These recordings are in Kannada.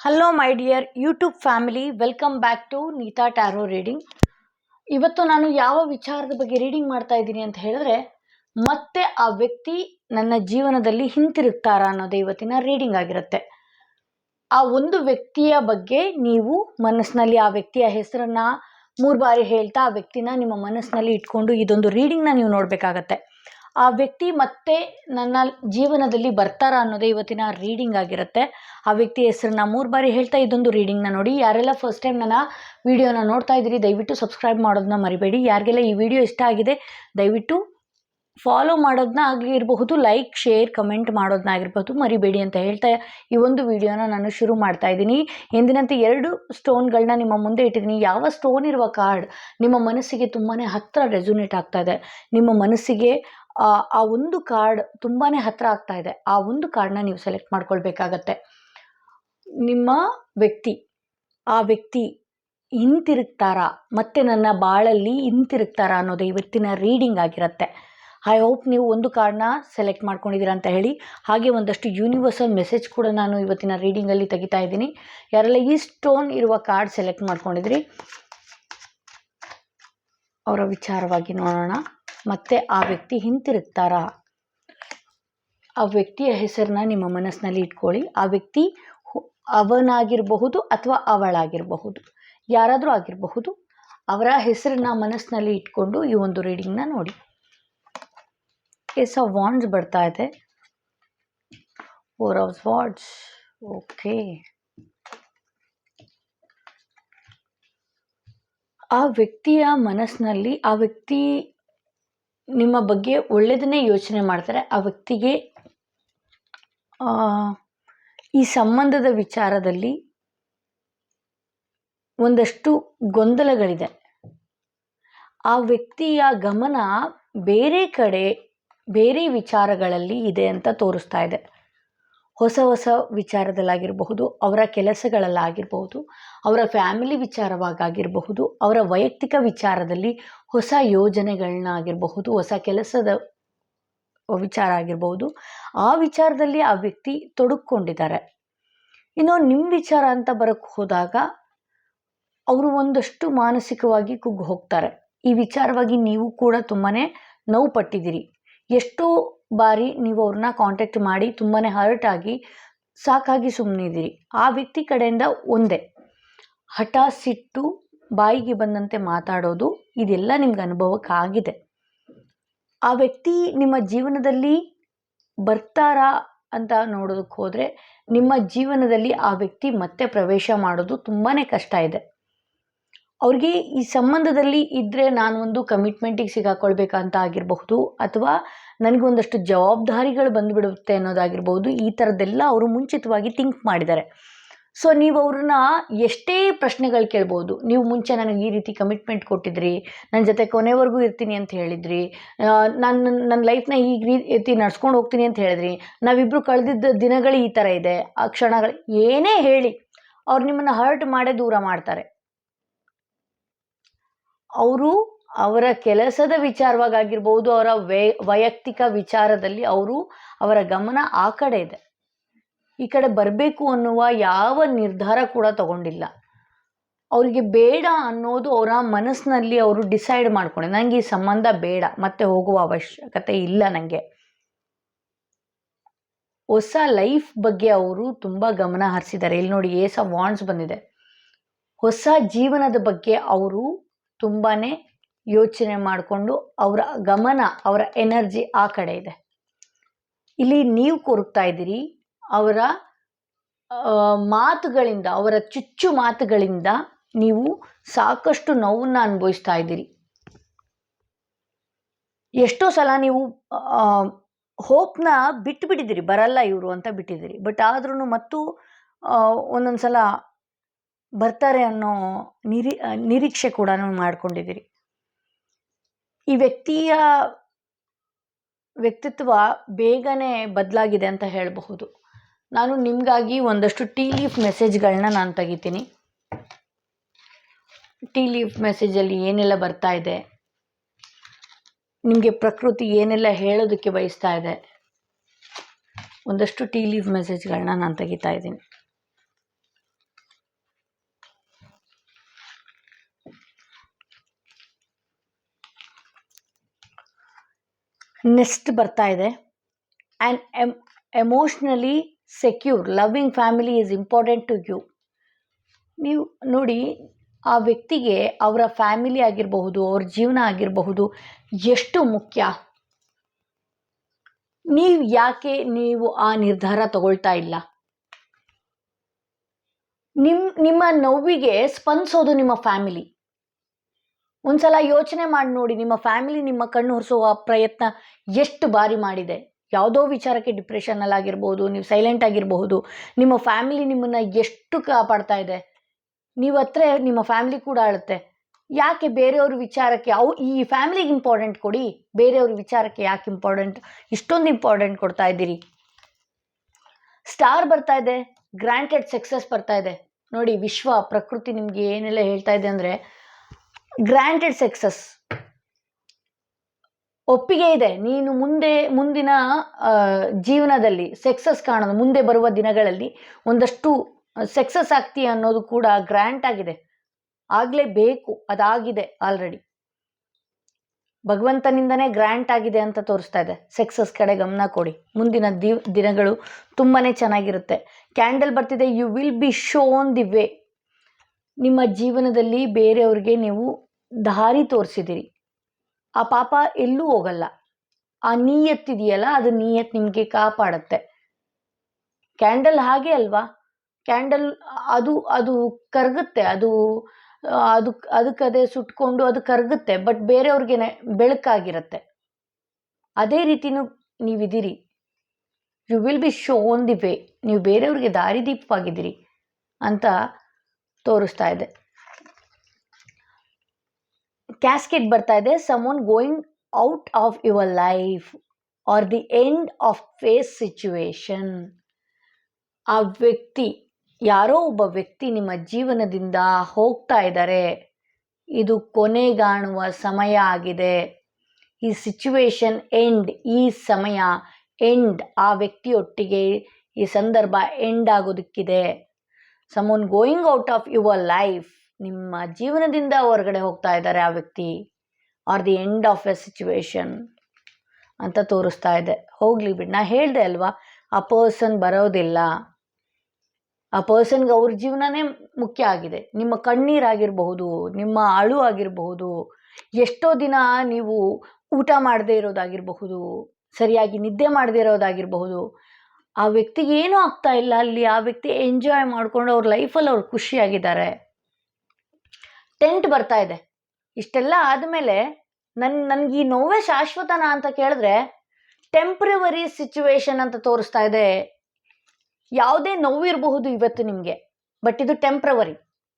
Hello my dear YouTube family welcome back to Neeta tarot reading ಇವತ್ತು ನಾನು ಯಾವ ವಿಚಾರದ ಬಗ್ಗೆ ರೀಡಿಂಗ್ ಮಾಡ್ತಾ ಇದ್ದೀನಿ ಅಂತ ಹೇಳಿದ್ರೆ, ಮತ್ತೆ ಆ ವ್ಯಕ್ತಿ ನನ್ನ ಜೀವನದಲ್ಲಿ ಹಿಂತಿರುಗ್ತಾರಾ ಅನ್ನೋದೇ ಇವತ್ತಿನ ರೀಡಿಂಗ್ ಆಗಿರುತ್ತೆ. ಆ ಒಂದು ವ್ಯಕ್ತಿಯ ಬಗ್ಗೆ ನೀವು ಮನಸ್ಸಿನಲ್ಲಿ ಆ ವ್ಯಕ್ತಿಯ ಹೆಸರನ್ನು ಮೂರು ಬಾರಿ ಹೇಳ್ತಾ ಆ ವ್ಯಕ್ತಿನ ನಿಮ್ಮ ಮನಸ್ಸಿನಲ್ಲಿ ಇಟ್ಕೊಂಡು ಇದೊಂದು ರೀಡಿಂಗ್ನ ನೀವು ನೋಡಬೇಕಾಗತ್ತೆ. ಆ ವ್ಯಕ್ತಿ ಮತ್ತೆ ನನ್ನ ಜೀವನದಲ್ಲಿ ಬರ್ತಾರಾ ಅನ್ನೋದೇ ಇವತ್ತಿನ ರೀಡಿಂಗ್ ಆಗಿರುತ್ತೆ. ಆ ವ್ಯಕ್ತಿ ಹೆಸರನ್ನ ಮೂರು ಬಾರಿ ಹೇಳ್ತಾ ಇದೊಂದು ರೀಡಿಂಗ್ನ ನೋಡಿ. ಯಾರೆಲ್ಲ ಫಸ್ಟ್ ಟೈಮ್ ನನ್ನ ವಿಡಿಯೋನ ನೋಡ್ತಾ ಇದ್ದೀರಿ, ದಯವಿಟ್ಟು ಸಬ್ಸ್ಕ್ರೈಬ್ ಮಾಡೋದನ್ನ ಮರಿಬೇಡಿ. ಯಾರಿಗೆಲ್ಲ ಈ ವಿಡಿಯೋ ಇಷ್ಟ ಆಗಿದೆ, ದಯವಿಟ್ಟು ಫಾಲೋ ಮಾಡೋದನ್ನ ಆಗಿರಬಹುದು, ಲೈಕ್, ಶೇರ್, ಕಮೆಂಟ್ ಮಾಡೋದನ್ನ ಆಗಿರ್ಬೋದು ಮರಿಬೇಡಿ ಅಂತ ಹೇಳ್ತಾ ಈ ಒಂದು ವಿಡಿಯೋನ ನಾನು ಶುರು ಮಾಡ್ತಾ ಇದ್ದೀನಿ. ಎಂದಿನಂತೆ ಎರಡು ಸ್ಟೋನ್ಗಳನ್ನ ನಿಮ್ಮ ಮುಂದೆ ಇಟ್ಟಿದ್ದೀನಿ. ಯಾವ ಸ್ಟೋನ್ ಇರುವ ಕಾರ್ಡ್ ನಿಮ್ಮ ಮನಸ್ಸಿಗೆ ತುಂಬಾ ಹತ್ತಿರ ರೆಸುನೇಟ್ ಆಗ್ತಾ ಇದೆ. ನಿಮ್ಮ ಮನಸ್ಸಿಗೆ ಆ ಒಂದು ಕಾರ್ಡ್ ತುಂಬಾ ಹತ್ತಿರ ಆಗ್ತಾ ಇದೆ. ಆ ಒಂದು ಕಾರ್ಡ್ನ ನೀವು ಸೆಲೆಕ್ಟ್ ಮಾಡ್ಕೊಳ್ಬೇಕಾಗತ್ತೆ. ನಿಮ್ಮ ವ್ಯಕ್ತಿ, ಆ ವ್ಯಕ್ತಿ ಹಿಂತಿರುಗ್ತಾರಾ? ಮತ್ತೆ ನನ್ನ ಬಾಳಲ್ಲಿ ಹಿಂತಿರುಗ್ತಾರಾ ಅನ್ನೋದು ಇವತ್ತಿನ ರೀಡಿಂಗ್ ಆಗಿರುತ್ತೆ. ಐ ಹೋಪ್ ನೀವು ಒಂದು ಕಾರ್ಡ್ನ ಸೆಲೆಕ್ಟ್ ಮಾಡ್ಕೊಂಡಿದ್ದೀರಾ ಅಂತ ಹೇಳಿ, ಹಾಗೆ ಒಂದಷ್ಟು ಯೂನಿವರ್ಸಲ್ ಮೆಸೇಜ್ ಕೂಡ ನಾನು ಇವತ್ತಿನ ರೀಡಿಂಗಲ್ಲಿ ತೆಗಿತಾ ಇದ್ದೀನಿ. ಯಾರೆಲ್ಲ ಈ ಸ್ಟೋನ್ ಇರುವ ಕಾರ್ಡ್ ಸೆಲೆಕ್ಟ್ ಮಾಡ್ಕೊಂಡಿದ್ರಿ? ಅವರ ವಿಚಾರವಾಗಿ ನೋಡೋಣ. ಮತ್ತೆ ಆ ವ್ಯಕ್ತಿ ಹಿಂತಿರುಗ್ತಾರಾ? ಆ ವ್ಯಕ್ತಿಯ ಹೆಸರನ್ನ ನಿಮ್ಮ ಮನಸ್ಸಿನಲ್ಲಿ ಇಟ್ಕೊಳ್ಳಿ. ಆ ವ್ಯಕ್ತಿ ಅವನಾಗಿರಬಹುದು ಅಥವಾ ಅವಳಾಗಿರಬಹುದು. ಯಾರಾದರೂ ಆಗಿರಬಹುದು. ಅವರ ಹೆಸರನ್ನ ಮನಸ್ಸಿನಲ್ಲಿ ಇಟ್ಕೊಂಡು ಈ ಒಂದು ರೀಡಿಂಗ್ನ ನೋಡಿ. ಎಸ್ ಆ ವಾಂಡ್ಸ್ ಬರ್ತಾ ಇದೆ. ಫೋರ್ ಆಫ್ ವಾರ್ಡ್ಸ್ ಓಕೆ ಆ ವ್ಯಕ್ತಿಯ ಮನಸ್ಸಿನಲ್ಲಿ, ಆ ವ್ಯಕ್ತಿ ನಿಮ್ಮ ಬಗ್ಗೆ ಒಳ್ಳೆಯದನ್ನೇ ಯೋಚನೆ ಮಾಡ್ತಾರೆ. ಆ ವ್ಯಕ್ತಿಗೆ ಈ ಸಂಬಂಧದ ವಿಚಾರದಲ್ಲಿ ಒಂದಷ್ಟು ಗೊಂದಲಗಳಿದೆ. ಆ ವ್ಯಕ್ತಿಯ ಗಮನ ಬೇರೆ ಕಡೆ, ಬೇರೆ ವಿಚಾರಗಳಲ್ಲಿ ಇದೆ ಅಂತ ತೋರಿಸ್ತಾ ಇದೆ. ಹೊಸ ಹೊಸ ವಿಚಾರದಲ್ಲಾಗಿರಬಹುದು, ಅವರ ಕೆಲಸಗಳಲ್ಲಾಗಿರಬಹುದು, ಅವರ ಫ್ಯಾಮಿಲಿ ವಿಚಾರವಾಗಿರಬಹುದು ಅವರ ವೈಯಕ್ತಿಕ ವಿಚಾರದಲ್ಲಿ ಹೊಸ ಯೋಜನೆಗಳನ್ನ ಆಗಿರಬಹುದು ಹೊಸ ಕೆಲಸದ ವಿಚಾರ ಆಗಿರಬಹುದು, ಆ ವಿಚಾರದಲ್ಲಿ ಆ ವ್ಯಕ್ತಿ ತೊಡಕೊಂಡಿದ್ದಾರೆ ಇನ್ನು ನಿಮ್ಮ ವಿಚಾರ ಅಂತ ಬರಕ್ಕೆ ಹೋದಾಗ ಅವರು ಒಂದಷ್ಟು ಮಾನಸಿಕವಾಗಿ ಕುಗ್ಗು ಹೋಗ್ತಾರೆ. ಈ ವಿಚಾರವಾಗಿ ನೀವು ಕೂಡ ತುಂಬಾ ನೋವು ಪಟ್ಟಿದ್ದೀರಿ. ಎಷ್ಟೋ ಬಾರಿ ನೀವು ಅವ್ರನ್ನ ಕಾಂಟ್ಯಾಕ್ಟ್ ಮಾಡಿ ತುಂಬಾ ಹರ್ಟ್ ಆಗಿ ಸಾಕಾಗಿ ಸುಮ್ಮನಿದ್ದೀರಿ ಆ ವ್ಯಕ್ತಿ ಕಡೆಯಿಂದ ಒಂದೇ. ಹಠ ಸಿಟ್ಟು ಬಾಯಿಗೆ ಬಂದಂತೆ ಮಾತಾಡೋದು ಇದೆಲ್ಲ ನಿಮ್ಗೆ ಅನುಭವಕ್ಕಾಗಿದೆ. ಆ ವ್ಯಕ್ತಿ ನಿಮ್ಮ ಜೀವನದಲ್ಲಿ ಬರ್ತಾರಾ ಅಂತ ನೋಡೋದಕ್ಕೆ ಹೋದರೆ ನಿಮ್ಮ ಜೀವನದಲ್ಲಿ ಆ ವ್ಯಕ್ತಿ ಮತ್ತೆ ಪ್ರವೇಶ ಮಾಡೋದು ತುಂಬಾ ಕಷ್ಟ ಇದೆ. ಅವ್ರಿಗೆ ಈ ಸಂಬಂಧದಲ್ಲಿ ಇದ್ದರೆ ನಾನು ಒಂದು ಕಮಿಟ್ಮೆಂಟಿಗೆ ಸಿಗಾಕೊಳ್ಬೇಕಂತ ಆಗಿರಬಹುದು, ಅಥವಾ ನನಗೊಂದಷ್ಟು ಜವಾಬ್ದಾರಿಗಳು ಬಂದುಬಿಡುತ್ತೆ ಅನ್ನೋದಾಗಿರ್ಬೋದು ಈ ಥರದ್ದೆಲ್ಲ ಅವರು ಮುಂಚಿತವಾಗಿ ಥಿಂಕ್ ಮಾಡಿದ್ದಾರೆ. ಸೊ ನೀವು ಅವ್ರನ್ನ ಎಷ್ಟೇ ಪ್ರಶ್ನೆಗಳು ಕೇಳ್ಬೋದು, ನೀವು ಮುಂಚೆ ನನಗೆ ಈ ರೀತಿ ಕಮಿಟ್ಮೆಂಟ್ ಕೊಟ್ಟಿದ್ರಿ ನನ್ನ ಜೊತೆ ಕೊನೆವರೆಗೂ ಇರ್ತೀನಿ ಅಂತ ಹೇಳಿದ್ರಿ ನಾನು ನನ್ನ ಲೈಫ್ನ ಈ ರೀತಿ ನಡ್ಸ್ಕೊಂಡು ಹೋಗ್ತೀನಿ ಅಂತ ಹೇಳಿದ್ರಿ ನಾವಿಬ್ಬರು ಕಳೆದಿದ್ದ ದಿನಗಳು ಈ ಥರ ಇದೆ, ಆ ಕ್ಷಣಗಳು ಏನೇ ಹೇಳಿ, ಅವ್ರು ನಿಮ್ಮನ್ನು ಹರ್ಟ್ ಮಾಡೇ ದೂರ ಮಾಡ್ತಾರೆ. ಅವರು ಅವರ ಕೆಲಸದ ವಿಚಾರವಾಗಿರ್ಬೋದು ಅವರ ವೈ, ವೈಯಕ್ತಿಕ ವಿಚಾರದಲ್ಲಿ ಅವರು ಅವರ ಗಮನ ಆ ಕಡೆ ಇದೆ. ಈ ಕಡೆ ಬರಬೇಕು ಅನ್ನುವ ಯಾವ ನಿರ್ಧಾರ ಕೂಡ ತಗೊಂಡಿಲ್ಲ. ಅವರಿಗೆ ಬೇಡ ಅನ್ನೋದು ಅವರ ಮನಸ್ಸಿನಲ್ಲಿ ಅವರು ಡಿಸೈಡ್ ಮಾಡ್ಕೊಂಡೆ ನನಗೆ ಈ ಸಂಬಂಧ ಬೇಡ, ಮತ್ತೆ ಹೋಗುವ ಅವಶ್ಯಕತೆ ಇಲ್ಲ ನನಗೆ ಹೊಸ ಲೈಫ್ ಬಗ್ಗೆ ಅವರು ತುಂಬ ಗಮನ ಹರಿಸಿದ್ದಾರೆ. ಇಲ್ಲಿ ನೋಡಿ, ಏಸ ವಾಂಡ್ಸ್ ಬಂದಿದೆ. ಹೊಸ ಜೀವನದ ಬಗ್ಗೆ ಅವರು ತುಂಬಾ ಯೋಚನೆ ಮಾಡಿಕೊಂಡು ಅವರ ಗಮನ, ಅವರ ಎನರ್ಜಿ ಆ ಕಡೆ ಇದೆ. ಇಲ್ಲಿ ನೀವು ಕೊರಗ್ತಾ ಇದ್ದೀರಿ, ಅವರ ಮಾತುಗಳಿಂದ, ಅವರ ಚುಚ್ಚು ಮಾತುಗಳಿಂದ ನೀವು ಸಾಕಷ್ಟು ನೋವನ್ನ ಅನುಭವಿಸ್ತಾ ಇದ್ದೀರಿ. ಎಷ್ಟೋ ಸಲ ನೀವು ಹೋಪ್ನ ಬಿಟ್ಟು ಬಿಟ್ಟಿದ್ದೀರಿ ಬರಲ್ಲ ಇವರು ಅಂತ ಬಿಟ್ಟಿದ್ದೀರಿ. ಬಟ್ ಆದ್ರೂ ಮತ್ತು ಒಂದೊಂದು ಸಲ ಬರ್ತಾರೆ ಅನ್ನೋ ನಿರಿ ನಿರೀಕ್ಷೆ ಕೂಡ ಮಾಡ್ಕೊಂಡಿದ್ದೀರಿ ಈ ವ್ಯಕ್ತಿಯ ವ್ಯಕ್ತಿತ್ವ ಬೇಗನೆ ಬದಲಾಗಿದೆ ಅಂತ ಹೇಳಬಹುದು. ನಾನು ನಿಮಗಾಗಿ ಒಂದಷ್ಟು ಟೀ ಲೀಫ್ ಮೆಸೇಜ್ಗಳನ್ನ ನಾನು ತೆಗಿತೀನಿ. ಟೀ ಲೀಫ್ ಮೆಸೇಜಲ್ಲಿ ಏನೆಲ್ಲ ಬರ್ತಾ ಇದೆ, ನಿಮಗೆ ಪ್ರಕೃತಿ ಏನೆಲ್ಲ ಹೇಳೋದಕ್ಕೆ ಬಯಸ್ತಾ ಇದೆ, ಒಂದಷ್ಟು ಟೀ ಲೀಫ್ ಮೆಸೇಜ್ಗಳನ್ನ ನಾನು ತೆಗಿತಾ ಇದ್ದೀನಿ. ನೆಕ್ಸ್ಟ್ ಬರ್ತಾ ಇದೆ. And um emotionally secure loving family is important to you ನೀವು ನೋಡಿ, ಆ ವ್ಯಕ್ತಿಗೆ ಅವರ ಫ್ಯಾಮಿಲಿ ಆಗಿರಬಹುದು, ಅವ್ರ ಜೀವನ ಆಗಿರಬಹುದು ಎಷ್ಟು ಮುಖ್ಯ. ನೀವು ಯಾಕೆ ನೀವು ಆ ನಿರ್ಧಾರ ತಗೊಳ್ತಾ ಇಲ್ಲ? ನಿಮ್ಮ ನಿಮ್ಮ ನೋವಿಗೆ ಸ್ಪಂದಿಸೋದು ನಿಮ್ಮ ಫ್ಯಾಮಿಲಿ ಒಂದ್ಸಲ ಯೋಚನೆ ಮಾಡಿ ನೋಡಿ, ನಿಮ್ಮ ಫ್ಯಾಮಿಲಿ ನಿಮ್ಮ ಕಣ್ಣು ಹೊರಿಸುವ ಪ್ರಯತ್ನ ಎಷ್ಟು ಬಾರಿ ಮಾಡಿದೆ? ಯಾವುದೋ ವಿಚಾರಕ್ಕೆ ಡಿಪ್ರೆಷನಲ್ಲಿ ಆಗಿರ್ಬೋದು, ನೀವು ಸೈಲೆಂಟ್ ಆಗಿರಬಹುದು, ನಿಮ್ಮ ಫ್ಯಾಮಿಲಿ ನಿಮ್ಮನ್ನು ಎಷ್ಟು ಕಾಪಾಡ್ತಾ ಇದೆ? ನೀವು ಹತ್ರ ನಿಮ್ಮ ಫ್ಯಾಮಿಲಿ ಕೂಡ ಅಳುತ್ತೆ. ಯಾಕೆ ಬೇರೆಯವ್ರ ವಿಚಾರಕ್ಕೆ ಅವು, ಈ ಫ್ಯಾಮಿಲಿಗೆ ಇಂಪಾರ್ಟೆಂಟ್ ಕೊಡಿ, ಬೇರೆಯವ್ರ ವಿಚಾರಕ್ಕೆ ಯಾಕೆ ಇಂಪಾರ್ಟೆಂಟ್ ಇಷ್ಟೊಂದು ಇಂಪಾರ್ಟೆಂಟ್ ಕೊಡ್ತಾ ಇದ್ದೀರಿ? ಸ್ಟಾರ್ ಬರ್ತಾ ಇದೆ ಗ್ರಾಂಟೆಡ್ ಸಕ್ಸಸ್ ಬರ್ತಾ ಇದೆ. ನೋಡಿ ವಿಶ್ವ, ಪ್ರಕೃತಿ ನಿಮಗೆ ಏನೆಲ್ಲ ಹೇಳ್ತಾ ಇದೆ ಅಂದರೆ ಗ್ರಾಂಟೆಡ್ ಸಕ್ಸಸ್ ಒಪ್ಪಿಗೆ ಇದೆ. ನೀನು ಮುಂದೆ, ಮುಂದಿನ ಜೀವನದಲ್ಲಿ ಸಕ್ಸಸ್ ಕಾಣೋದು, ಮುಂದೆ ಬರುವ ದಿನಗಳಲ್ಲಿ ಒಂದಷ್ಟು ಸಕ್ಸಸ್ ಆಗ್ತೀಯ ಅನ್ನೋದು ಕೂಡ ಗ್ರ್ಯಾಂಟ್ ಆಗಿದೆ. ಆಗಲೇಬೇಕು. ಅದಾಗಿದೆ ಆಲ್ರೆಡಿ ಭಗವಂತನಿಂದನೇ ಗ್ರ್ಯಾಂಟ್ ಆಗಿದೆ ಅಂತ ತೋರಿಸ್ತಾ ಇದೆ. ಸಕ್ಸಸ್ ಕಡೆ ಗಮನ ಕೊಡಿ. ಮುಂದಿನ ದಿವ್, ದಿನಗಳು ತುಂಬಾ ಚೆನ್ನಾಗಿರುತ್ತೆ. ಕ್ಯಾಂಡಲ್ ಬರ್ತಿದೆ. You will be shown the way ನಿಮ್ಮ ಜೀವನದಲ್ಲಿ ಬೇರೆಯವ್ರಿಗೆ ನೀವು ದಾರಿ ತೋರಿಸಿದಿರಿ. ಆ ಪಾಪ ಎಲ್ಲೂ ಹೋಗಲ್ಲ. ಆ ನೀಯತ್ತಿದೆಯಲ್ಲ, ಅದು ನೀಯತ್ ನಿಮಗೆ ಕಾಪಾಡುತ್ತೆ. ಕ್ಯಾಂಡಲ್ ಹಾಗೆ ಅಲ್ವಾ? ಕ್ಯಾಂಡಲ್ ಅದು ಅದು ಕರಗುತ್ತೆ. ಅದು ಅದು ಅದಕ್ಕದೇ ಸುಟ್ಕೊಂಡು ಅದು ಕರಗುತ್ತೆ ಬಟ್ ಬೇರೆಯವ್ರಿಗೆ ಬೆಳಕಾಗಿರುತ್ತೆ. ಅದೇ ರೀತಿನೂ ನೀವಿದ್ದೀರಿ you will be shown the way ನೀವು ಬೇರೆಯವ್ರಿಗೆ ದಾರಿದೀಪವಾಗಿದ್ದೀರಿ ಅಂತ ತೋರಿಸ್ತಾ ಇದೆ. ಕ್ಯಾಸ್ಕೆಟ್ ಬರ್ತಾ ಇದೆ. Someone going out of your life or the end of phase situation ಆ ವ್ಯಕ್ತಿ, ಯಾರೋ ಒಬ್ಬ ವ್ಯಕ್ತಿ ನಿಮ್ಮ ಜೀವನದಿಂದ ಹೋಗ್ತಾ ಇದ್ದಾರೆ. ಇದು ಕೊನೆಗಾಣುವ ಸಮಯ ಆಗಿದೆ. ಈ ಸಿಚುವೇಶನ್ ಎಂಡ್ ಈ ಸಮಯ ಎಂಡ್ ಆ ವ್ಯಕ್ತಿಯೊಟ್ಟಿಗೆ ಈ ಸಂದರ್ಭ end ಆಗೋದಕ್ಕಿದೆ. Someone going out of your life ನಿಮ್ಮ ಜೀವನದಿಂದ ಹೊರಗಡೆ ಹೋಗ್ತಾ ಇದ್ದಾರೆ ಆ ವ್ಯಕ್ತಿ. Or the end of a situation ಅಂತ ತೋರಿಸ್ತಾ ಇದೆ. ಹೋಗ್ಲಿ ಬಿಡಿ, ನಾ ಹೇಳ್ದೆ ಅಲ್ವಾ, ಆ ಪರ್ಸನ್ ಬರೋದಿಲ್ಲ. ಆ ಪರ್ಸನ್ಗೆ ಅವ್ರ ಜೀವನನೇ ಮುಖ್ಯ ಆಗಿದೆ. ನಿಮ್ಮ ಕಣ್ಣೀರಾಗಿರಬಹುದು ನಿಮ್ಮ ಅಳು ಆಗಿರಬಹುದು, ಎಷ್ಟೋ ದಿನ ನೀವು ಊಟ ಮಾಡದೇ ಇರೋದಾಗಿರಬಹುದು, ಸರಿಯಾಗಿ ನಿದ್ದೆ ಮಾಡದೇ ಇರೋದಾಗಿರಬಹುದು. ಆ ವ್ಯಕ್ತಿಗೆ ಏನೂ ಆಗ್ತಾ ಇಲ್ಲ ಅಲ್ಲಿ, ಆ ವ್ಯಕ್ತಿ ಎಂಜಾಯ್ ಮಾಡಿಕೊಂಡು ಅವ್ರ ಲೈಫಲ್ಲಿ ಅವ್ರು ಖುಷಿಯಾಗಿದ್ದಾರೆ. ಟೆಂಟ್ ಬರ್ತಾ ಇದೆ. ಇಷ್ಟೆಲ್ಲ ಆದಮೇಲೆ ನನ್, ನನ್ಗೆ ಈ ನೋವೇ ಶಾಶ್ವತನ ಅಂತ ಕೇಳಿದ್ರೆ ಟೆಂಪ್ರವರಿ ಸಿಚುವೇಶನ್ ಅಂತ ತೋರಿಸ್ತಾ ಇದೆ. ಯಾವುದೇ ನೋವಿರಬಹುದು ಇವತ್ತು ನಿಮಗೆ ಬಟ್ ಇದು ಟೆಂಪ್ರವರಿ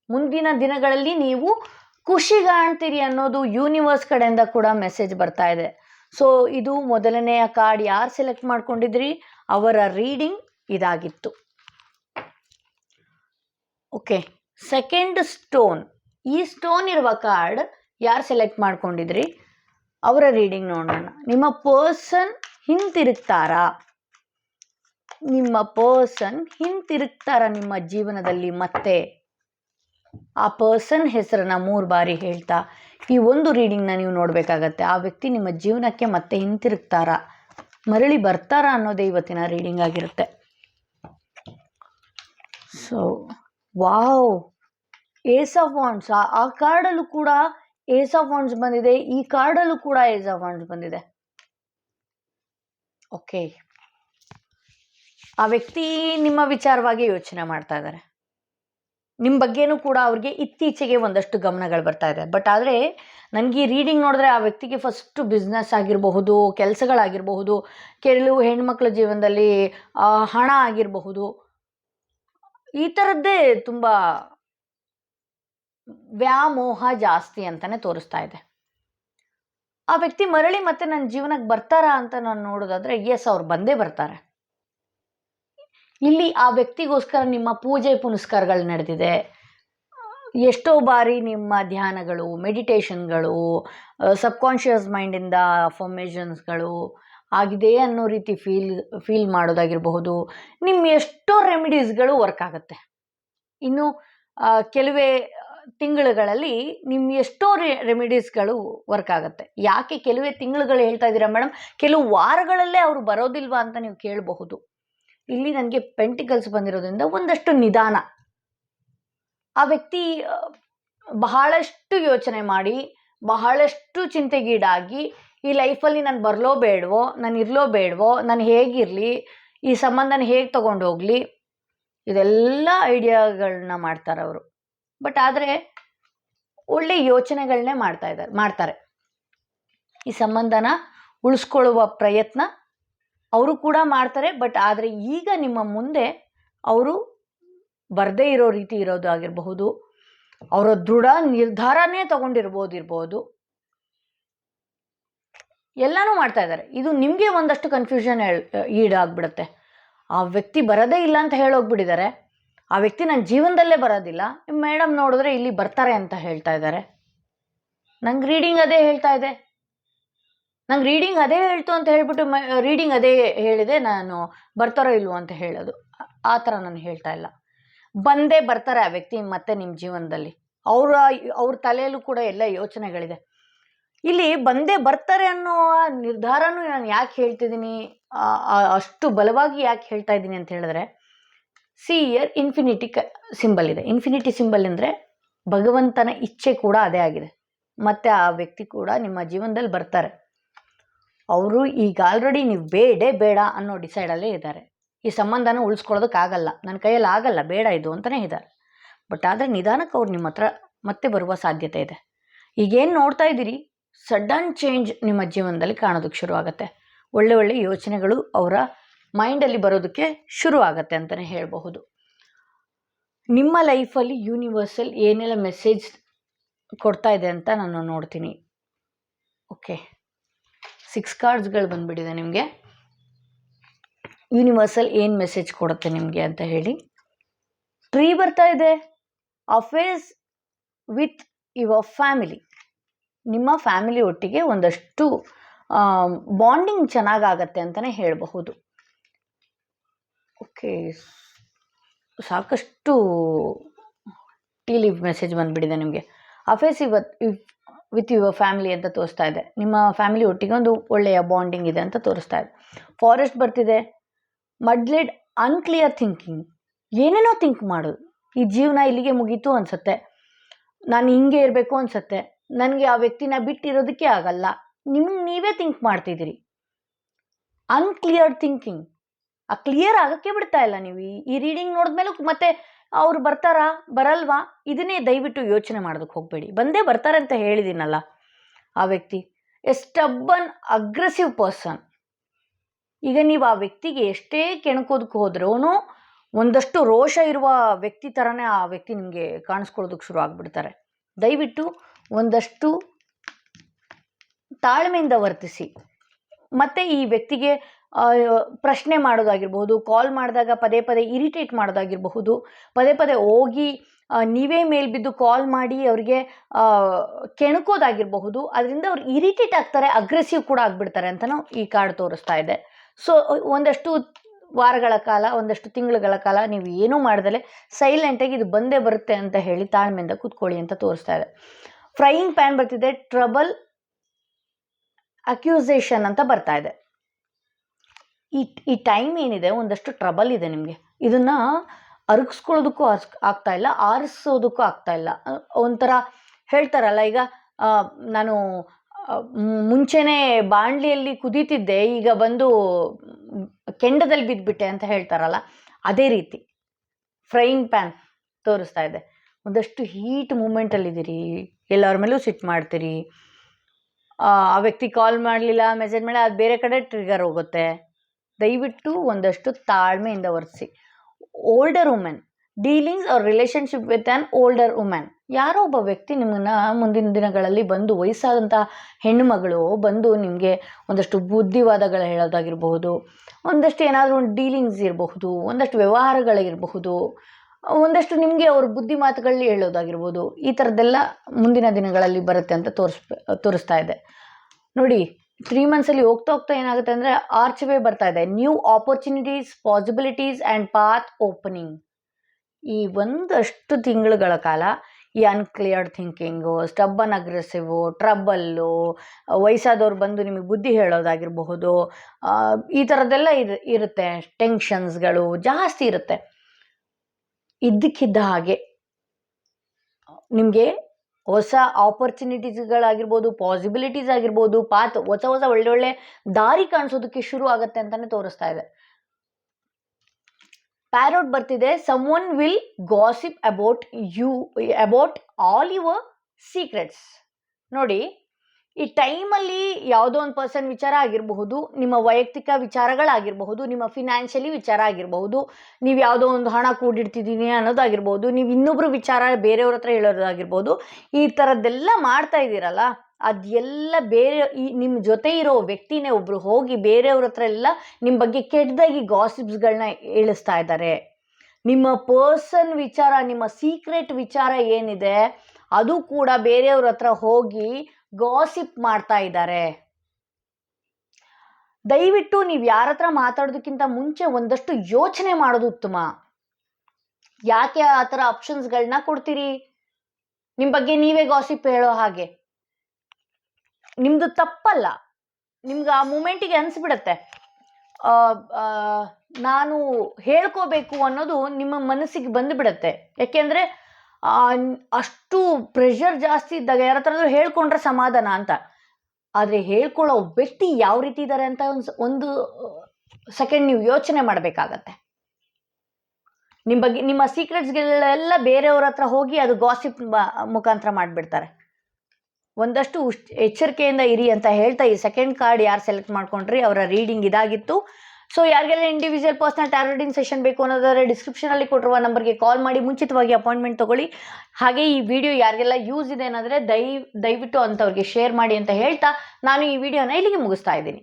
ಮುಂದಿನ ದಿನಗಳಲ್ಲಿ ನೀವು ಖುಷಿ ಕಾಣ್ತೀರಿ ಅನ್ನೋದು ಯೂನಿವರ್ಸ್ ಕಡೆಯಿಂದ ಕೂಡ ಮೆಸೇಜ್ ಬರ್ತಾ ಇದೆ. ಸೊ ಇದು ಮೊದಲನೆಯ ಕಾರ್ಡ್ ಯಾರು ಸೆಲೆಕ್ಟ್ ಮಾಡ್ಕೊಂಡಿದ್ರಿ? ಅವರ ರೀಡಿಂಗ್ ಇದಾಗಿತ್ತು. ಓಕೆ ಸೆಕೆಂಡ್ ಸ್ಟೋನ್ ಈ ಸ್ಟೋನ್ ಇರುವ ಕಾರ್ಡ್ ಯಾರು ಸೆಲೆಕ್ಟ್ ಮಾಡ್ಕೊಂಡಿದ್ರಿ? ಅವರ ರೀಡಿಂಗ್ ನೋಡೋಣ. ನಿಮ್ಮ ಪರ್ಸನ್ ಹಿಂತಿರುಗ್ತಾರಾ? ನಿಮ್ಮ ಪರ್ಸನ್ ಹಿಂತಿರುಗ್ತಾರ ನಿಮ್ಮ ಜೀವನದಲ್ಲಿ ಮತ್ತೆ? ಆ ಪರ್ಸನ್ ಹೆಸರನ್ನ ಮೂರು ಬಾರಿ ಹೇಳ್ತಾ, ಈ ಒಂದು ರೀಡಿಂಗ್ನ ನೀವು ನೋಡಬೇಕಾಗತ್ತೆ. ಆ ವ್ಯಕ್ತಿ ನಿಮ್ಮ ಜೀವನಕ್ಕೆ ಮತ್ತೆ ಹಿಂತಿರುಗ್ತಾರಾ? ಮರಳಿ ಬರ್ತಾರಾ ಅನ್ನೋದೇ ಇವತ್ತಿನ ರೀಡಿಂಗ್ ಆಗಿರುತ್ತೆ. So wow ace of wands ಆ ಕಾರ್ಡಲ್ಲೂ ಕೂಡ ಏಸ್ ಆಫ್ ವಾಂಡ್ಸ್ ಬಂದಿದೆ. ಈ ಕಾರ್ಡಲ್ಲೂ ಕೂಡ ಏಸ್ ಆಫ್ ವಾಂಡ್ಸ್ ಬಂದಿದೆ. ಓಕೆ ಆ ವ್ಯಕ್ತಿ ನಿಮ್ಮ ವಿಚಾರವಾಗಿ ಯೋಚನೆ ಮಾಡ್ತಾ ಇದ್ದಾರೆ. ನಿಮ್ಮ ಬಗ್ಗೆನೂ ಕೂಡ ಅವ್ರಿಗೆ ಇತ್ತೀಚೆಗೆ ಒಂದಷ್ಟು ಗಮನಗಳು ಬರ್ತಾ ಇದೆ. ಬಟ್ ಆದರೆ ನನಗೆ ಈ ರೀಡಿಂಗ್ ನೋಡಿದ್ರೆ ಆ ವ್ಯಕ್ತಿಗೆ ಫಸ್ಟು ಬಿಸ್ನೆಸ್ ಆಗಿರಬಹುದು, ಕೆಲಸಗಳಾಗಿರಬಹುದು, ಕೆಲವು ಹೆಣ್ಮಕ್ಳ ಜೀವನದಲ್ಲಿ ಹಣ ಆಗಿರಬಹುದು. ಈ ಥರದ್ದೇ ತುಂಬ ವ್ಯಾಮೋಹ ಜಾಸ್ತಿ ಅಂತಲೇ ತೋರಿಸ್ತಾ ಇದೆ. ಆ ವ್ಯಕ್ತಿ ಮರಳಿ ಮತ್ತೆ ನನ್ನ ಜೀವನಕ್ಕೆ ಬರ್ತಾರಾ ಅಂತ ನಾನು ನೋಡೋದಾದ್ರೆ ಎಸ್ ಅವ್ರು ಬಂದೇ ಬರ್ತಾರೆ. ಇಲ್ಲಿ ಆ ವ್ಯಕ್ತಿಗೋಸ್ಕರ ನಿಮ್ಮ ಪೂಜೆ ಪುನಸ್ಕಾರಗಳು ನಡೆದಿದೆ. ಎಷ್ಟೋ ಬಾರಿ ನಿಮ್ಮ ಧ್ಯಾನಗಳು ಮೆಡಿಟೇಷನ್ಗಳು ಸಬ್ಕಾನ್ಷಿಯಸ್ ಮೈಂಡಿಂದ ಫಾರ್ಮೇಷನ್ಸ್ಗಳು ಆಗಿದೆ ಅನ್ನೋ ರೀತಿ ಫೀಲ್ ಫೀಲ್ ಮಾಡೋದಾಗಿರಬಹುದು. ನಿಮ್ಮ ಎಷ್ಟೋ ರೆಮಿಡೀಸ್ಗಳು ವರ್ಕ್ ಆಗುತ್ತೆ. ಇನ್ನು ಕೆಲವೇ ತಿಂಗಳುಗಳಲ್ಲಿ ನಿಮ್ಮ ಎಷ್ಟೋ ರೆ ರೆಮಿಡೀಸ್ಗಳು ವರ್ಕ್ ಆಗುತ್ತೆ. ಯಾಕೆ ಕೆಲವೇ ತಿಂಗಳುಗಳು ಹೇಳ್ತಾ ಇದ್ದೀರಾ ಮೇಡಮ್ ಕೆಲವು ವಾರಗಳಲ್ಲೇ ಅವರು ಬರೋದಿಲ್ವಾ ಅಂತ ನೀವು ಕೇಳಬಹುದು. ಇಲ್ಲಿ ನನಗೆ ಪೆಂಟಿಕಲ್ಸ್ ಬಂದಿರೋದ್ರಿಂದ ಒಂದಷ್ಟು ನಿಧಾನ. ಆ ವ್ಯಕ್ತಿ ಬಹಳಷ್ಟು ಯೋಚನೆ ಮಾಡಿ, ಬಹಳಷ್ಟು ಚಿಂತೆಗೀಡಾಗಿ, ಈ ಲೈಫಲ್ಲಿ ನಾನು ಬರಲೋ ಬೇಡವೋ, ನಾನು ಇರಲೋ ಬೇಡವೋ, ನಾನು ಹೇಗಿರಲಿ, ಈ ಸಂಬಂಧನ ಹೇಗೆ ತಗೊಂಡು ಹೋಗಲಿ ಇದೆಲ್ಲ ಐಡಿಯಾಗಳನ್ನ ಮಾಡ್ತಾರೆ ಅವರು ಬಟ್ ಆದರೆ ಒಳ್ಳೆ ಯೋಚನೆಗಳನ್ನೇ ಮಾಡ್ತಾ ಇದ್ದಾರೆ, ಮಾಡ್ತಾರೆ. ಈ ಸಂಬಂಧನ ಉಳಿಸ್ಕೊಳ್ಳುವ ಪ್ರಯತ್ನ ಅವರು ಕೂಡ ಮಾಡ್ತಾರೆ ಬಟ್ ಆದರೆ ಈಗ ನಿಮ್ಮ ಮುಂದೆ ಅವರು ಬರದೇ ಇರೋ ರೀತಿ ಇರೋದು ಆಗಿರಬಹುದು, ಅವರ ದೃಢ ನಿರ್ಧಾರನೇ ತಗೊಂಡಿರ್ಬೋದು ಇರ್ಬೋದು ಎಲ್ಲನೂ ಮಾಡ್ತಾ ಇದ್ದಾರೆ. ಇದು ನಿಮಗೆ ಒಂದಷ್ಟು ಕನ್ಫ್ಯೂಷನ್ ಈಡಾಗ್ಬಿಡುತ್ತೆ. ಆ ವ್ಯಕ್ತಿ ಬರೋದೇ ಇಲ್ಲ ಅಂತ ಹೇಳೋಗ್ಬಿಟ್ಟಿದ್ದಾರೆ. ಆ ವ್ಯಕ್ತಿ ನನ್ನ ಜೀವನದಲ್ಲೇ ಬರೋದಿಲ್ಲ. ನಿಮ್ಮ ಮೇಡಮ್ ನೋಡಿದ್ರೆ ಇಲ್ಲಿ ಬರ್ತಾರೆ ಅಂತ ಹೇಳ್ತಾ ಇದ್ದಾರೆ. ನಂಗೆ ರೀಡಿಂಗ್ ಅದೇ ಹೇಳ್ತಾ ಇದೆ. ನಂಗೆ ರೀಡಿಂಗ್ ಅದೇ ಹೇಳ್ತು ಅಂತ ಹೇಳ್ಬಿಟ್ಟು ರೀಡಿಂಗ್ ಅದೇ ಹೇಳಿದೆ. ನಾನು ಬರ್ತಾರೋ ಇಲ್ವೋ ಅಂತ ಹೇಳೋದು. ಆ- ಥರ ನಾನು ಹೇಳ್ತಾ ಇಲ್ಲ. ಬಂದೇ ಬರ್ತಾರೆ ಆ ವ್ಯಕ್ತಿ ಮತ್ತೆ ನಿಮ್ಮ ಜೀವನದಲ್ಲಿ. ಅವರ, ಅವ್ರ ತಲೆಯಲ್ಲೂ ಕೂಡ ಎಲ್ಲ ಯೋಚನೆಗಳಿದೆ. ಇಲ್ಲಿ ಬಂದೇ ಬರ್ತಾರೆ ಅನ್ನೋ ನಿರ್ಧಾರನೂ ನಾನು ಯಾಕೆ ಹೇಳ್ತಿದ್ದೀನಿ? ಅಷ್ಟು ಬಲವಾಗಿ ಯಾಕೆ ಹೇಳ್ತಾ ಇದ್ದೀನಿ ಅಂತ ಹೇಳಿದ್ರೆ ಸಿ ಇಯರ್ ಇನ್ಫಿನಿಟಿ ಕ ಸಿಂಬಲ್ ಇದೆ. ಇನ್ಫಿನಿಟಿ ಸಿಂಬಲ್ ಅಂದರೆ ಭಗವಂತನ ಇಚ್ಛೆ ಕೂಡ ಅದೇ ಆಗಿದೆ. ಮತ್ತು ಆ ವ್ಯಕ್ತಿ ಕೂಡ ನಿಮ್ಮ ಜೀವನದಲ್ಲಿ ಬರ್ತಾರೆ. ಅವರು ಈಗ ಆಲ್ರೆಡಿ ನೀವು ಬೇಡೇ ಬೇಡ ಅನ್ನೋ ಡಿಸೈಡಲ್ಲೇ ಇದ್ದಾರೆ. ಈ ಸಂಬಂಧನ ಉಳಿಸ್ಕೊಳ್ಳೋದಕ್ಕಾಗಲ್ಲ ನನ್ನ ಕೈಯಲ್ಲಿ ಆಗಲ್ಲ, ಬೇಡ ಇದು ಅಂತಲೇ ಇದ್ದಾರೆ. ಬಟ್ ಆದರೆ ನಿಧಾನಕ್ಕೆ ಅವ್ರು ನಿಮ್ಮ ಹತ್ರ ಮತ್ತೆ ಬರುವ ಸಾಧ್ಯತೆ ಇದೆ. ಈಗೇನು ನೋಡ್ತಾ ಇದ್ದೀರಿ? ಸಡನ್ ಚೇಂಜ್ ನಿಮ್ಮ ಜೀವನದಲ್ಲಿ ಕಾಣೋದಕ್ಕೆ ಶುರು ಆಗುತ್ತೆ ಒಳ್ಳೆ ಒಳ್ಳೆ ಯೋಚನೆಗಳು ಅವರ ಮೈಂಡಲ್ಲಿ ಬರೋದಕ್ಕೆ ಶುರು ಆಗುತ್ತೆ ಅಂತಲೇ ಹೇಳಬಹುದು. ನಿಮ್ಮ ಲೈಫಲ್ಲಿ ಯೂನಿವರ್ಸಲ್ ಏನೆಲ್ಲ ಮೆಸೇಜ್ ಕೊಡ್ತಾ ಇದೆ ಅಂತ ನಾನು ನೋಡ್ತೀನಿ. ಓಕೆ ಸಿಕ್ಸ್ ಕಾರ್ಡ್ಸ್ಗಳು ಬಂದುಬಿಟ್ಟಿದೆ ನಿಮಗೆ. ಯೂನಿವರ್ಸಲ್ ಏನು ಮೆಸೇಜ್ ಕೊಡುತ್ತೆ ನಿಮಗೆ ಅಂತ ಹೇಳಿ. ಟ್ರೀ ಬರ್ತಾ ಇದೆ. ಅಫೇರ್ಸ್ ವಿತ್ ಯುವರ್ ಫ್ಯಾಮಿಲಿ ನಿಮ್ಮ ಫ್ಯಾಮಿಲಿ ಒಟ್ಟಿಗೆ ಒಂದಷ್ಟು ಬಾಂಡಿಂಗ್ ಚೆನ್ನಾಗಾಗತ್ತೆ ಅಂತಲೇ ಹೇಳಬಹುದು. ಓಕೆ. ಸಾಕಷ್ಟು ಟೀ ಲೀವ್ ಮೆಸೇಜ್ ಬಂದುಬಿಟ್ಟಿದೆ ನಿಮಗೆ. ಅಫೇರ್ಸ್ ಇವತ್ ವಿತ್ ಯುವರ್ ಫ್ಯಾಮಿಲಿ ಅಂತ ತೋರಿಸ್ತಾ ಇದೆ. ನಿಮ್ಮ ಫ್ಯಾಮಿಲಿ ಒಟ್ಟಿಗೆ ಒಂದು ಒಳ್ಳೆಯ ಬಾಂಡಿಂಗ್ ಇದೆ ಅಂತ ತೋರಿಸ್ತಾ ಇದೆ. ಫಾರೆಸ್ಟ್ ಬರ್ತಿದೆ. ಮಡ್ಲೆಡ್ ಅನ್ಕ್ಲಿಯರ್ ಥಿಂಕಿಂಗ್ ಏನೇನೋ ಥಿಂಕ್ ಮಾಡೋದು ಈ ಜೀವನ ಇಲ್ಲಿಗೆ ಮುಗೀತು ಅನಿಸುತ್ತೆ. ನಾನು ಹಿಂಗೆ ಇರಬೇಕು ಅನಿಸುತ್ತೆ. ನನಗೆ ಆ ವ್ಯಕ್ತಿನ ಬಿಟ್ಟಿರೋದಕ್ಕೆ ಆಗಲ್ಲ. ನಿಮ್ಗೆ ನೀವೇ ಥಿಂಕ್ ಮಾಡ್ತಿದ್ದೀರಿ. ಅನ್ಕ್ಲಿಯರ್ ಥಿಂಕಿಂಗ್ ಆ ಕ್ಲಿಯರ್ ಆಗೋಕ್ಕೆ ಬಿಡ್ತಾ ಇಲ್ಲ ನೀವು. ಈ- ರೀಡಿಂಗ್ ನೋಡಿದ್ಮೇಲೂ ಮತ್ತೆ ಅವ್ರು ಬರ್ತಾರಾ, ಬರಲ್ವಾ? ಇದನ್ನೇ ದಯವಿಟ್ಟು ಯೋಚನೆ ಮಾಡೋದಕ್ಕೆ ಹೋಗಬೇಡಿ. ಬಂದೇ ಬರ್ತಾರೆ ಅಂತ ಹೇಳಿದ್ದೀನಲ್ಲ ಆ ವ್ಯಕ್ತಿ. ಎ ಸ್ಟಬ್ಬನ್ ಅಗ್ರೆಸಿವ್ ಪರ್ಸನ್ ಈಗ ನೀವು ಆ ವ್ಯಕ್ತಿಗೆ ಎಷ್ಟೇ ಕೆಣಕೋದಕ್ಕೆ ಹೋದ್ರೂ ಒಂದಷ್ಟು ರೋಷ ಇರುವ ವ್ಯಕ್ತಿ ಥರನೇ ಆ ವ್ಯಕ್ತಿ ನಿಮಗೆ ಕಾಣಿಸ್ಕೊಳ್ಳೋದಕ್ಕೆ ಶುರು ಆಗಿಬಿಡ್ತಾರೆ. ದಯವಿಟ್ಟು ಒಂದಷ್ಟು ತಾಳ್ಮೆಯಿಂದ ವರ್ತಿಸಿ. ಮತ್ತು ಈ ವ್ಯಕ್ತಿಗೆ ಪ್ರಶ್ನೆ ಮಾಡೋದಾಗಿರಬಹುದು ಕಾಲ್ ಮಾಡಿದಾಗ ಪದೇ ಪದೇ ಇರಿಟೇಟ್ ಮಾಡೋದಾಗಿರಬಹುದು, ಪದೇ ಪದೇ ಹೋಗಿ ನೀವೇ ಮೇಲ್ಬಿದ್ದು ಕಾಲ್ ಮಾಡಿ ಅವರಿಗೆ ಕೆಣಕೋದಾಗಿರಬಹುದು, ಅದರಿಂದ ಅವ್ರು ಇರಿಟೇಟ್ ಆಗ್ತಾರೆ ಅಗ್ರೆಸಿವ್ ಕೂಡ ಆಗಿಬಿಡ್ತಾರೆ ಅಂತಲೂ ಈ ಕಾರ್ಡ್ ತೋರಿಸ್ತಾ ಇದೆ. ಸೊ ಒಂದಷ್ಟು ವಾರಗಳ ಕಾಲ, ಒಂದಷ್ಟು ತಿಂಗಳುಗಳ ಕಾಲ ನೀವು ಏನೂ ಮಾಡ್ದಲೆ ಸೈಲೆಂಟಾಗಿ ಇದು ಬಂದೇ ಬರುತ್ತೆ ಅಂತ ಹೇಳಿ ತಾಳ್ಮೆಯಿಂದ ಕೂತ್ಕೊಳ್ಳಿ ಅಂತ ತೋರಿಸ್ತಾ ಇದೆ. ಫ್ರೈಯಿಂಗ್ ಪ್ಯಾನ್ ಬರ್ತಿದೆ ಟ್ರಬಲ್ ಅಕ್ಯೂಸೇಷನ್ ಅಂತ ಬರ್ತಾ ಇದೆ. ಈ ಈ ಟೈಮ್ ಏನಿದೆ, ಒಂದಷ್ಟು ಟ್ರಬಲ್ ಇದೆ ನಿಮಗೆ. ಇದನ್ನು ಅರಗಿಸ್ಕೊಳ್ಳೋದಕ್ಕೂ ಆಗ್ತಾ ಇಲ್ಲ, ಆರಿಸೋದಕ್ಕೂ ಆಗ್ತಾ ಇಲ್ಲ. ಒಂಥರ ಹೇಳ್ತಾರಲ್ಲ, ಈಗ ನಾನು ಮುಂಚೆನೇ ಬಾಣಲಿಯಲ್ಲಿ ಕುದೀತಿದ್ದೆ, ಈಗ ಬಂದು ಕೆಂಡದಲ್ಲಿ ಬಿದ್ದುಬಿಟ್ಟೆ ಅಂತ ಹೇಳ್ತಾರಲ್ಲ, ಅದೇ ರೀತಿ. ಫ್ರೈಯಿಂಗ್ ಪ್ಯಾನ್ ತೋರಿಸ್ತಾ ಇದೆ. ಒಂದಷ್ಟು ಹೀಟ್ ಮೂಮೆಂಟಲ್ಲಿದ್ದೀರಿ ಎಲ್ಲರ ಮೇಲೂ ಸಿಟ್ ಮಾಡ್ತೀರಿ. ಆ ಆ ವ್ಯಕ್ತಿ ಕಾಲ್ ಮಾಡಲಿಲ್ಲ ಮೆಸೇಜ್ ಮಾಡಿ ಅದು ಬೇರೆ ಕಡೆ ಟ್ರಿಗರ್ ಹೋಗುತ್ತೆ. ದಯವಿಟ್ಟು ಒಂದಷ್ಟು ತಾಳ್ಮೆಯಿಂದ ವರ್ತಿಸಿ ಓಲ್ಡರ್ ವುಮೆನ್ ಡೀಲಿಂಗ್ಸ್ ಅವ್ರ relationship with an older women ಯಾರೋ ಒಬ್ಬ ವ್ಯಕ್ತಿ ನಿಮ್ಮನ್ನು ಮುಂದಿನ ದಿನಗಳಲ್ಲಿ ಬಂದು ವಯಸ್ಸಾದಂಥ ಹೆಣ್ಣುಮಗಳು ಬಂದು ನಿಮಗೆ ಒಂದಷ್ಟು ಬುದ್ಧಿವಾದಗಳು ಹೇಳೋದಾಗಿರಬಹುದು, ಒಂದಷ್ಟು ಏನಾದರೂ ಒಂದು ಡೀಲಿಂಗ್ಸ್ ಇರಬಹುದು, ಒಂದಷ್ಟು ವ್ಯವಹಾರಗಳಾಗಿರಬಹುದು ಒಂದಷ್ಟು ನಿಮಗೆ ಅವ್ರ ಬುದ್ಧಿ ಮಾತುಗಳಲ್ಲಿ ಹೇಳೋದಾಗಿರ್ಬೋದು, ಈ ಥರದ್ದೆಲ್ಲ ಮುಂದಿನ ದಿನಗಳಲ್ಲಿ ಬರುತ್ತೆ ಅಂತ ತೋರಿಸ್, ತೋರಿಸ್ತಾ ಇದೆ. ನೋಡಿ ತ್ರೀ ಮಂತ್ಸಲ್ಲಿ ಹೋಗ್ತಾ ಹೋಗ್ತಾ ಏನಾಗುತ್ತೆ ಅಂದರೆ ಆರ್ಚ್ ವೇ ಬರ್ತಾ ಇದೆ. New opportunities possibilities and path opening ಈ ಒಂದಷ್ಟು ತಿಂಗಳುಗಳ ಕಾಲ ಈ uncleared thinking stubborn aggressive trouble ವಯಸ್ಸಾದವ್ರು ಬಂದು ನಿಮಗೆ ಬುದ್ಧಿ ಹೇಳೋದಾಗಿರಬಹುದು ಈ ಥರದ್ದೆಲ್ಲ ಇರ್, ಇರುತ್ತೆ. ಟೆನ್ಷನ್ಸ್ಗಳು ಜಾಸ್ತಿ ಇರುತ್ತೆ. ಇದ್ದಕ್ಕಿದ್ದ ಹಾಗೆ ನಿಮಗೆ ಹೊಸ ಆಪರ್ಚುನಿಟೀಸ್ಗಳಾಗಿರ್ಬೋದು ಪಾಸಿಬಿಲಿಟೀಸ್ ಆಗಿರ್ಬೋದು ಪಾತ್ ಹೊಸ ಹೊಸ ಒಳ್ಳೆ ಒಳ್ಳೆ ದಾರಿ ಕಾಣಿಸೋದಕ್ಕೆ ಶುರು ಆಗುತ್ತೆ ಅಂತಾನೆ ತೋರಿಸ್ತಾ ಇದೆ. ಪ್ಯಾರೋಟ್ ಬರ್ತಿದೆ someone will gossip about you about all your secrets ನೋಡಿ ಈ ಟೈಮಲ್ಲಿ ಯಾವುದೋ ಒಂದು ಪರ್ಸನ್ ವಿಚಾರ ಆಗಿರಬಹುದು, ನಿಮ್ಮ ವೈಯಕ್ತಿಕ ವಿಚಾರಗಳಾಗಿರಬಹುದು, ನಿಮ್ಮ ಫಿನಾನ್ಷಿಯಲಿ ವಿಚಾರ ಆಗಿರಬಹುದು, ನೀವು ಯಾವುದೋ ಒಂದು ಹಣ ಕೂಡಿಡ್ತಿದ್ದೀನಿ ಅನ್ನೋದಾಗಿರ್ಬೋದು ನೀವು ಇನ್ನೊಬ್ರು ವಿಚಾರ ಬೇರೆಯವ್ರ ಹತ್ರ ಹೇಳೋದಾಗಿರ್ಬೋದು, ಈ ಥರದ್ದೆಲ್ಲ ಮಾಡ್ತಾ ಇದ್ದೀರಲ್ಲ ಅದೆಲ್ಲ ಬೇರೆ ಈ ನಿಮ್ಮ ಜೊತೆ ಇರೋ ವ್ಯಕ್ತಿನೇ ಒಬ್ರು ಹೋಗಿ ಬೇರೆಯವ್ರ ಹತ್ರ ಎಲ್ಲ ನಿಮ್ಮ ಬಗ್ಗೆ ಕೆಟ್ಟದಾಗಿ ಗಾಸಿಪ್ಸ್ಗಳನ್ನ ಇಳಿಸ್ತಾ ಇದ್ದಾರೆ. ನಿಮ್ಮ ಪರ್ಸನ್ ವಿಚಾರ, ನಿಮ್ಮ ಸೀಕ್ರೆಟ್ ವಿಚಾರ ಏನಿದೆ, ಅದು ಕೂಡ ಬೇರೆಯವ್ರ ಹತ್ರ ಹೋಗಿ ಗಾಸಿಪ್ ಮಾಡ್ತಾ ಇದ್ದಾರೆ. ದಯವಿಟ್ಟು ನೀವು ಯಾರ ಹತ್ರ ಮಾತಾಡೋದಕ್ಕಿಂತ ಮುಂಚೆ ಒಂದಷ್ಟು ಯೋಚನೆ ಮಾಡೋದು ಉತ್ತಮ. ಯಾಕೆ ಆ ಥರ ಆಪ್ಷನ್ಸ್ಗಳನ್ನ ಕೊಡ್ತೀರಿ? ನಿಮ್ಮ ಬಗ್ಗೆ ನೀವೇ ಗಾಸಿಪ್ ಹೇಳೋ ಹಾಗೆ. ನಿಮ್ದು ತಪ್ಪಲ್ಲ. ನಿಮ್ಗೆ ಆ ಮೂಮೆಂಟಿಗೆ ಅನಿಸ್ಬಿಡತ್ತೆ. ನಾನು ಹೇಳ್ಕೋಬೇಕು ಅನ್ನೋದು ನಿಮ್ಮ ಮನಸ್ಸಿಗೆ ಬಂದುಬಿಡತ್ತೆ. ಯಾಕೆಂದರೆ ಅಷ್ಟು ಪ್ರೆಷರ್ ಜಾಸ್ತಿ ಇದ್ದಾಗ ಯಾರ ಹತ್ರ ಹೇಳ್ಕೊಂಡ್ರೆ ಸಮಾಧಾನ ಅಂತ. ಆದರೆ ಹೇಳ್ಕೊಳ್ಳೋ ವ್ಯಕ್ತಿ ಯಾವ ರೀತಿ ಇದ್ದಾರೆ ಅಂತ ಒಂದು ಒಂದು ಸೆಕೆಂಡ್ ನೀವು ಯೋಚನೆ ಮಾಡಬೇಕಾಗತ್ತೆ. ನಿಮ್ಮ ಬಗ್ಗೆ, ನಿಮ್ಮ ಸೀಕ್ರೆಟ್ಸ್ಗಳೆಲ್ಲ ಬೇರೆಯವ್ರ ಹತ್ರ ಹೋಗಿ ಅದು ಗಾಸಿಪ್ ಮುಖಾಂತರ ಮಾಡಿಬಿಡ್ತಾರೆ. ಒಂದಷ್ಟು ಎಚ್ಚರಿಕೆಯಿಂದ ಇರಿ ಅಂತ ಹೇಳ್ತಾ ಈ ಸೆಕೆಂಡ್ ಕಾರ್ಡ್ ಯಾರು ಸೆಲೆಕ್ಟ್ ಮಾಡ್ಕೊಂಡ್ರಿ, ಅವರ ರೀಡಿಂಗ್ ಇದಾಗಿತ್ತು. ಸೊ ಯಾರಿಗೆಲ್ಲ ಇಂಡಿವಿಜುವಲ್ ಪರ್ಸನಲ್ ಟ್ಯಾರೋಟಿಂಗ್ ಸೆಷನ್ ಬೇಕು ಅನ್ನೋದಾದ್ರೆ ಡಿಸ್ಕ್ರಿಪ್ಷನಲ್ಲಿ ಕೊಟ್ಟಿರುವ ನಂಬರ್ಗೆ ಕಾಲ್ ಮಾಡಿ, ಮುಂಚಿತವಾಗಿ ಅಪಾಯಿಂಟ್ಮೆಂಟ್ ತಗೊಳ್ಳಿ. ಹಾಗೆ ಈ ವಿಡಿಯೋ ಯಾರಿಗೆಲ್ಲ ಯೂಸ್ ಇದೆ ಅನ್ನೋದ್ರೆ ದಯ, ದಯವಿಟ್ಟು ಅಂಥವ್ರಿಗೆ ಶೇರ್ ಮಾಡಿ ಅಂತ ಹೇಳ್ತಾ ನಾನು ಈ ವಿಡಿಯೋನ ಇಲ್ಲಿಗೆ ಮುಗಿಸ್ತಾ ಇದ್ದೀನಿ.